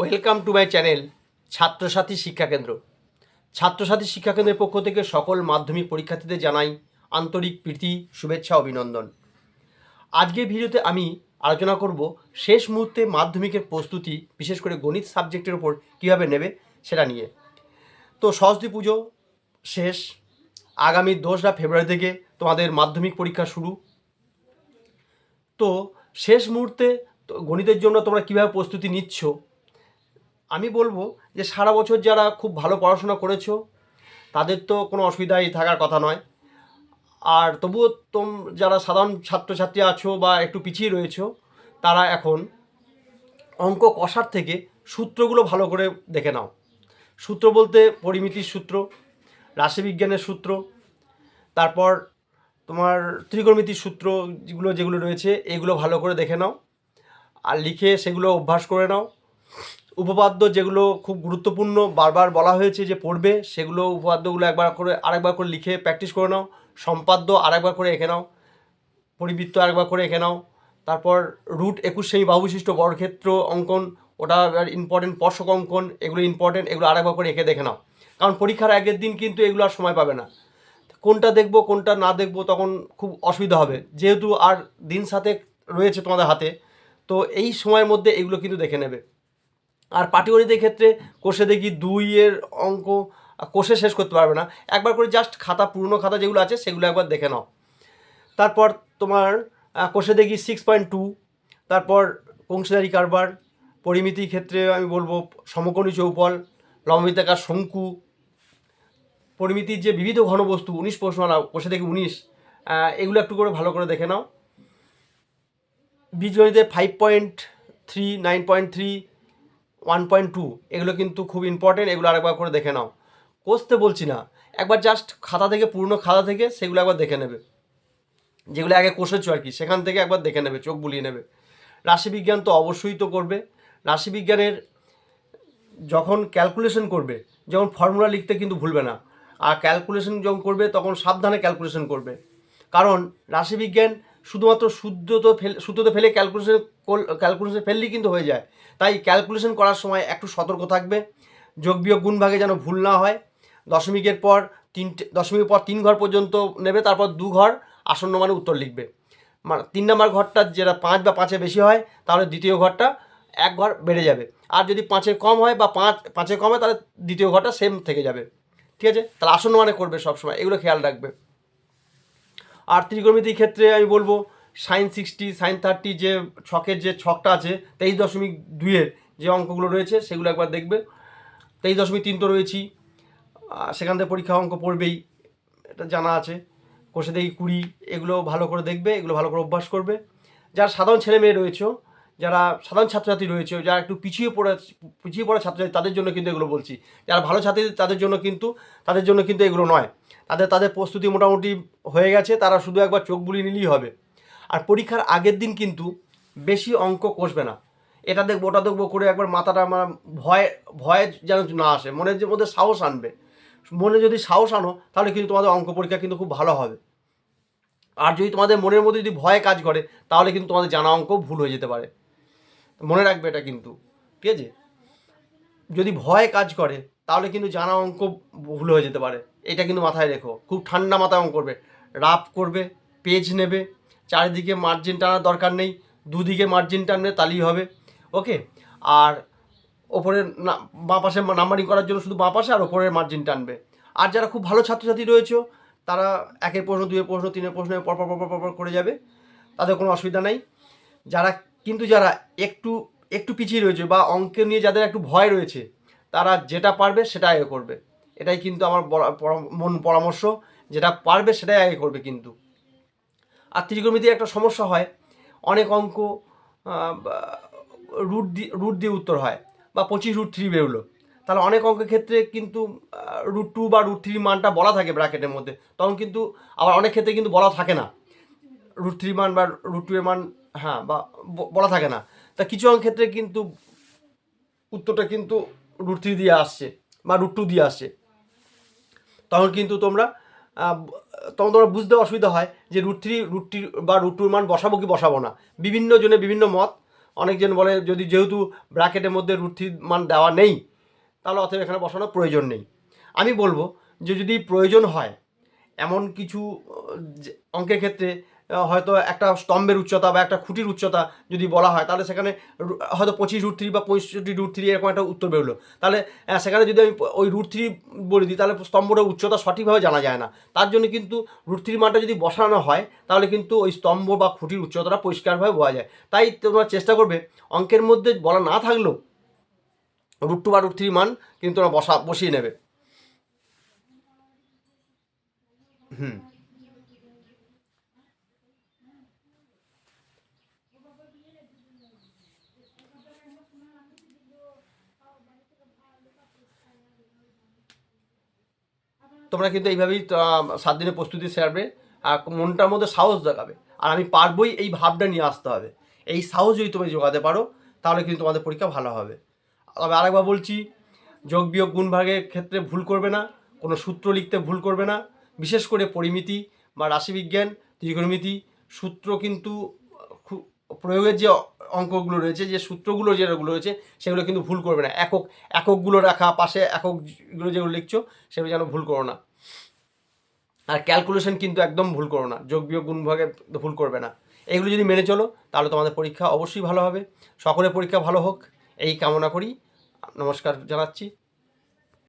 Welcome to my channel Chhatrasathi Shikshakendra Chhatrasathi শিক্ষাকেন্দ্রের পক্ষ থেকে সকল মাধ্যমিক পরীক্ষার্থীদের জানাই আন্তরিক প্রীতি, শুভেচ্ছা, অভিনন্দন। আজকের ভিডিওতে আমি আলোচনা করব শেষ মুহূর্তে মাধ্যমিকের প্রস্তুতি, বিশেষ করে গণিত সাবজেক্টের ওপর কীভাবে নেবে সেটা নিয়ে। তো সরস্বতী পুজো শেষ, আগামী দোসরা ফেব্রুয়ারি থেকে তোমাদের মাধ্যমিক পরীক্ষা শুরু। তো শেষ মুহূর্তে গণিতের জন্য তোমরা কীভাবে প্রস্তুতি নিচ্ছ আমি বলব যে সারা বছর যারা খুব ভালো পড়াশোনা করেছ, তাদের তো কোনো অসুবিধাই থাকার কথা নয়। আর তবুও তোম যারা সাধারণ ছাত্রছাত্রী আছো বা একটু পিছিয়ে রয়েছো, তারা এখন অঙ্ক কষার থেকে সূত্রগুলো ভালো করে দেখে নাও। সূত্র বলতে পরিমিতির সূত্র, রাশিবিজ্ঞানের সূত্র, তারপর তোমার ত্রিকোণমিতির সূত্র যেগুলো যেগুলো রয়েছে, এগুলো ভালো করে দেখে নাও। আর লিখে সেগুলো অভ্যাস করে নাও। উপপাদ্য যেগুলো খুব গুরুত্বপূর্ণ বারবার বলা হয়েছে যে পড়বে, সেগুলো উপপাদ্যগুলো একবার করে, আরেকবার করে লিখে প্র্যাকটিস করে নাও। সম্পাদ্য আরেকবার করে এঁকে নাও। পরিবৃত্ত আরেকবার করে এঁকে নাও। তারপর রুট একুশ সেমি বাহুবিশিষ্ট বর্গক্ষেত্র অঙ্কন, ওটা ইম্পর্টেন্ট স্পর্শক অঙ্কন, এগুলো ইম্পর্টেন্ট এগুলো আরেকবার করে এঁকে দেখে নাও। কারণ পরীক্ষার আগের দিন কিন্তু এগুলো আর সময় পাবে না। কোনটা দেখব, কোনটা না দেখব তখন খুব অসুবিধা হবে। যেহেতু আর দিন সাথে রয়েছে তোমাদের হাতে, তো এই সময়ের মধ্যে এগুলো কিন্তু দেখে নেবে। আর পাটিগণিতের ক্ষেত্রে কোষে দেখি দুইয়ের অঙ্ক কোষে শেষ করতে পারবে না। একবার করে জাস্ট খাতা, পুরনো খাতা যেগুলো আছে, সেগুলো একবার দেখে নাও। তারপর তোমার কোষে দেখি সিক্স পয়েন্ট টু তারপর অংশীদারি কারবার, পরিমিতির ক্ষেত্রে আমি বলব সমকোণী চৌপল, লম্বিতাকার শঙ্কু, পরিমিতির যে বিবিধ ঘনবস্তু, উনিশ প্রশ্নমালা, কোষে দেখি উনিশ এগুলো একটু করে ভালো করে দেখে নাও। বীজগণিতে five point three nine point three one point two এগুলো কিন্তু খুব ইম্পর্টেন্ট এগুলো আরেকবার করে দেখে নাও। কষতে বলছি না। একবার জাস্ট খাতা থেকে, পুরনো খাতা থেকে, সেগুলো একবার দেখে নেবে। যেগুলো আগে কষেছো আর কি, সেখান থেকে একবার দেখে নেবে, চোখ বুলিয়ে নেবে। রাশিবিজ্ঞান তো অবশ্যই তো করবে। রাশিবিজ্ঞানের যখন ক্যালকুলেশন করবে, যখন ফর্মুলা লিখতে কিন্তু ভুলবে না। আর ক্যালকুলেশন যখন করবে, তখন সাবধানে ক্যালকুলেশন করবে। কারণ রাশিবিজ্ঞান শুধুমাত্র শুদ্ধ তো ফেল সূত্রতে ফেলে ক্যালকুলেশন ক্যালকুলেশন ফেললেই কিন্তু হয়ে যায়। তাই ক্যালকুলেশন করার সময় একটু সতর্ক থাকবে। যোগ বিয়োগ গুণ ভাগে যেন ভুল না হয়। দশমিকের পর তিনটে দশমিকের পর তিন ঘর পর্যন্ত নেবে, তারপর দু ঘর আসন্ন মানে উত্তর লিখবে। মানে তিন নম্বর ঘরটা যেটা পাঁচ বা পাঁচে বেশি হয়, তাহলে দ্বিতীয় ঘরটা এক ঘর বেড়ে যাবে। আর যদি পাঁচের কম হয় বা পাঁচ পাঁচের কম হয়, তাহলে দ্বিতীয় ঘরটা সেম থেকে যাবে। ঠিক আছে? তাহলে আসন্ন মানে করবে সবসময়। এগুলো খেয়াল রাখবে। আর ত্রিকোণমিতির ক্ষেত্রে আমি বলব, সাইন সিক্সটি, সাইন থার্টি যে ছকের যে ছকটা আছে, তেইশ দশমিক দুইয়ের যে অঙ্কগুলো রয়েছে, সেগুলো একবার দেখবে। তেইশ দশমিক তিন তো রয়েছি সেখান থেকে পরীক্ষা অঙ্ক পড়বেই, এটা জানা আছে। কষে দেখি কুড়ি, এগুলো ভালো করে দেখবে, এগুলো ভালো করে অভ্যাস করবে। যার সাধারণ ছেলে মেয়ে রয়েছে যারা সাধারণ ছাত্রছাত্রী রয়েছে, যারা একটু পিছিয়ে পড়া পিছিয়ে পড়া ছাত্রছাত্রী, তাদের জন্য কিন্তু এগুলো বলছি। যারা ভালো ছাত্রী, তাদের জন্য কিন্তু, তাদের জন্য কিন্তু এগুলো নয়। তাদের তাদের প্রস্তুতি মোটামুটি হয়ে গেছে, তারা শুধু একবার চোখ বুলিয়ে নিলেই হবে। আর পরীক্ষার আগের দিন কিন্তু বেশি অঙ্ক কষবে না। এটা দেখব, ওটা দেখব করে একবার মাথাটা আমার ভয় ভয় যেন না আসে। মনের যে মধ্যে সাহস আনবে। মনে যদি সাহস আনো, তাহলে কিন্তু তোমাদের অঙ্ক পরীক্ষা কিন্তু খুব ভালো হবে। আর যদি তোমাদের মনের মধ্যে যদি ভয় কাজ করে, তাহলে কিন্তু তোমাদের জানা অঙ্ক ভুল হয়ে যেতে পারে। মনে রাখবে এটা কিন্তু, ঠিক আছে? যদি ভয় কাজ করে, তাহলে কিন্তু জানা অঙ্ক ভুল হয়ে যেতে পারে। এটা কিন্তু মাথায় রেখো। খুব ঠান্ডা মাথায় অঙ্ক করবে। রাফ করবে, পেজ নেবে, চারিদিকে মার্জিন টানার দরকার নেই, দুদিকে মার্জিন টানবে, তাহলেই হবে ওকে আর ওপরের না, বাঁ পাশে নাম্বারিং করার জন্য শুধু বাঁ পাশে আর ওপরের মার্জিন টানবে। আর যারা খুব ভালো ছাত্রছাত্রী রয়েছে, তারা একের প্রশ্ন দুয়ের প্রশ্ন, তিনের প্রশ্ন, পরপর পরপর পরপর করে যাবে। তাদের কোনো অসুবিধা নাই। যারা কিন্তু যারা একটু একটু পিছিয়ে রয়েছে বা অঙ্ক নিয়ে যাদের একটু ভয় রয়েছে, তারা যেটা পারবে সেটা আগে করবে। এটাই কিন্তু আমার মন পরামর্শ, যেটা পারবে সেটাই আগে করবে কিন্তু। আর ত্রিকোণমিতির একটা সমস্যা হয়, অনেক অঙ্ক রুট দিয়ে রুট দিয়ে উত্তর হয় বা পঁচিশ রুট থ্রি বেরোলো। তাহলে অনেক অঙ্কের ক্ষেত্রে কিন্তু রুট টু বা রুট থ্রি মানটা বলা থাকে ব্র্যাকেটের মধ্যে। তখন কিন্তু আবার অনেক ক্ষেত্রে কিন্তু বলা থাকে না। রুট থ্রি মান বা রুট টু এর মান হ্যাঁ বা বলা থাকে না। তা কিছু ক্ষেত্রে কিন্তু উত্তরটা কিন্তু রুট থ্রি দিয়ে আসছে বা রুট টু দিয়ে আসছে। তখন কিন্তু তোমরা তখন তোমরা বুঝতে অসুবিধা হয় যে রুট থ্রি রুট থ্রি বা রুট টুর মান বসাবো কি বসাবো না। বিভিন্ন জনে বিভিন্ন মত। অনেকজন বলে, যদি যেহেতু ব্র্যাকেটের মধ্যে রুট থ্রির মান দেওয়া নেই, তাহলে অতএব এখানে বসানোর প্রয়োজন নেই। আমি বলব যে যদি প্রয়োজন হয়, এমন কিছু অঙ্কের ক্ষেত্রে হয়তো একটা স্তম্ভের উচ্চতা বা একটা খুঁটির উচ্চতা যদি বলা হয়, তাহলে সেখানে হয়তো পঁচিশ রুট থ্রি বা পঁয়ষট্টি রুট থ্রি এরকম একটা উত্তর বেরোলো। তাহলে সেখানে যদি আমি ওই রুট থ্রি বলে দিই, তাহলে স্তম্ভটার উচ্চতা সঠিকভাবে জানা যায় না। তার জন্য কিন্তু রুট থ্রি মানটা যদি বসানো হয়, তাহলে কিন্তু ওই স্তম্ভ বা খুঁটির উচ্চতাটা পরিষ্কারভাবে বোঝা যায়। তাই তোমরা চেষ্টা করবে, অঙ্কের মধ্যে বলা না থাকলেও রুট টু বা রুট থ্রি মান কিন্তু তোমরা বসা, বসিয়ে নেবে। হুম। তোমরা কিন্তু এইভাবেই সাত দিনের প্রস্তুতি সেরবে আর মনটার মধ্যে সাহস দেখাবে আর আমি পারবই এই ভাবটা নিয়ে আসতে হবে। এই সাহস যদি তুমি জোগাতে পারো, তাহলে কিন্তু তোমাদের পরীক্ষা ভালো হবে। তবে আরেকবার বলছি, যোগ বিয়োগ গুণ ভাগের ক্ষেত্রে ভুল করবে না, কোনো সূত্র লিখতে ভুল করবে না। বিশেষ করে পরিমিতি বা রাশিবিজ্ঞান, ত্রিকোণমিতি, সূত্র কিন্তু প্রয়োগের যে অঙ্কগুলো রয়েছে, যে সূত্রগুলো যেগুলো রয়েছে, সেগুলো কিন্তু ভুল করবে না। একক, এককগুলো রাখা, পাশে এককগুলো যেগুলো লিখছো, সেগুলো যেন ভুল করো না। আর ক্যালকুলেশন কিন্তু একদম ভুল করো না। যোগ বিয়োগ গুণ ভাগে ভুল করবে না। এগুলো যদি মেনে চলো, তাহলে তোমাদের পরীক্ষা অবশ্যই ভালো হবে। সকলের পরীক্ষা ভালো হোক। এই কামনা করি। নমস্কার জানাচ্ছি।